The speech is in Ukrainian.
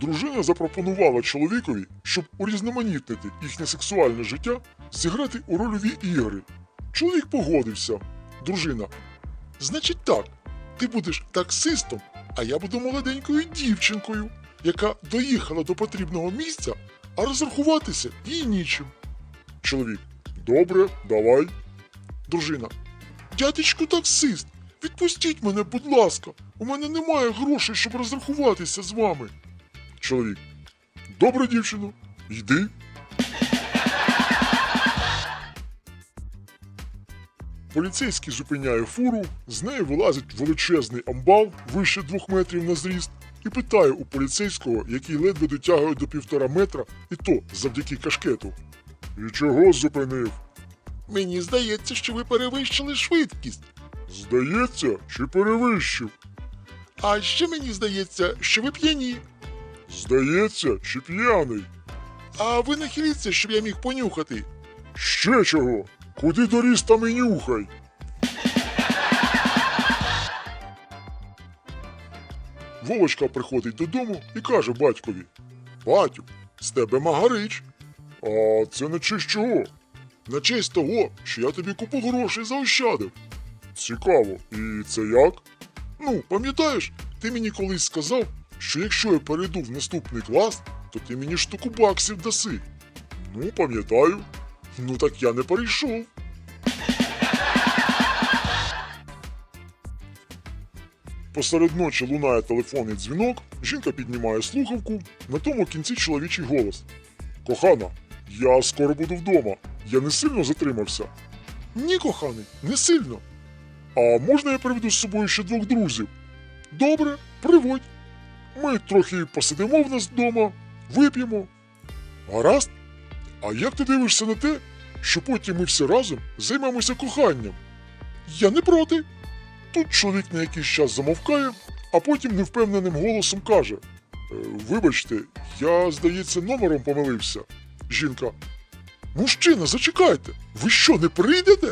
Дружина запропонувала чоловікові, щоб урізноманітнити їхнє сексуальне життя, зіграти у рольові ігри. Чоловік погодився. Дружина. Значить так, ти будеш таксистом, а я буду молоденькою дівчинкою, яка доїхала до потрібного місця, а розрахуватися їй нічим. Чоловік. Добре, давай. Дружина. Дядечку таксист, відпустіть мене, будь ласка. У мене немає грошей, щоб розрахуватися з вами. Чоловік. Добре, дівчино, йди. Поліцейський зупиняє фуру, з неї вилазить величезний амбал вище двох метрів на зріст, і питає у поліцейського, який ледве дотягує до півтора метра, і то завдяки кашкету. І чого зупинив? Мені здається, що ви перевищили швидкість. Здається, чи перевищив? А ще мені здається, що ви п'яні. Здається, чи п'яний. А ви нахиліться, щоб я міг понюхати. Ще чого? Куди доріс там і нюхай. Вовочка приходить додому і каже батькові: Батю, з тебе магарич. А це на честь чого? На честь того, що я тобі купу грошей заощадив. Цікаво, і це як? Ну, пам'ятаєш, ти мені колись сказав, що якщо я перейду в наступний клас, то ти мені штуку баксів даси. Ну, пам'ятаю. Ну так я не перейшов. Посеред ночі лунає телефонний дзвінок, жінка піднімає слухавку, на тому кінці чоловічий голос. Кохана, я скоро буду вдома. Я не сильно затримався. Ні, коханий, не сильно. А можна я приведу з собою ще двох друзів? Добре, приводь. Ми трохи посидимо в нас вдома, вип'ємо. Гаразд? А як ти дивишся на те, що потім ми всі разом займемося коханням? Я не проти. Тут чоловік на якийсь час замовкає, а потім невпевненим голосом каже: «Е, Вибачте, я, здається, номером помилився. Жінка. Мужчина, зачекайте, ви що, не прийдете?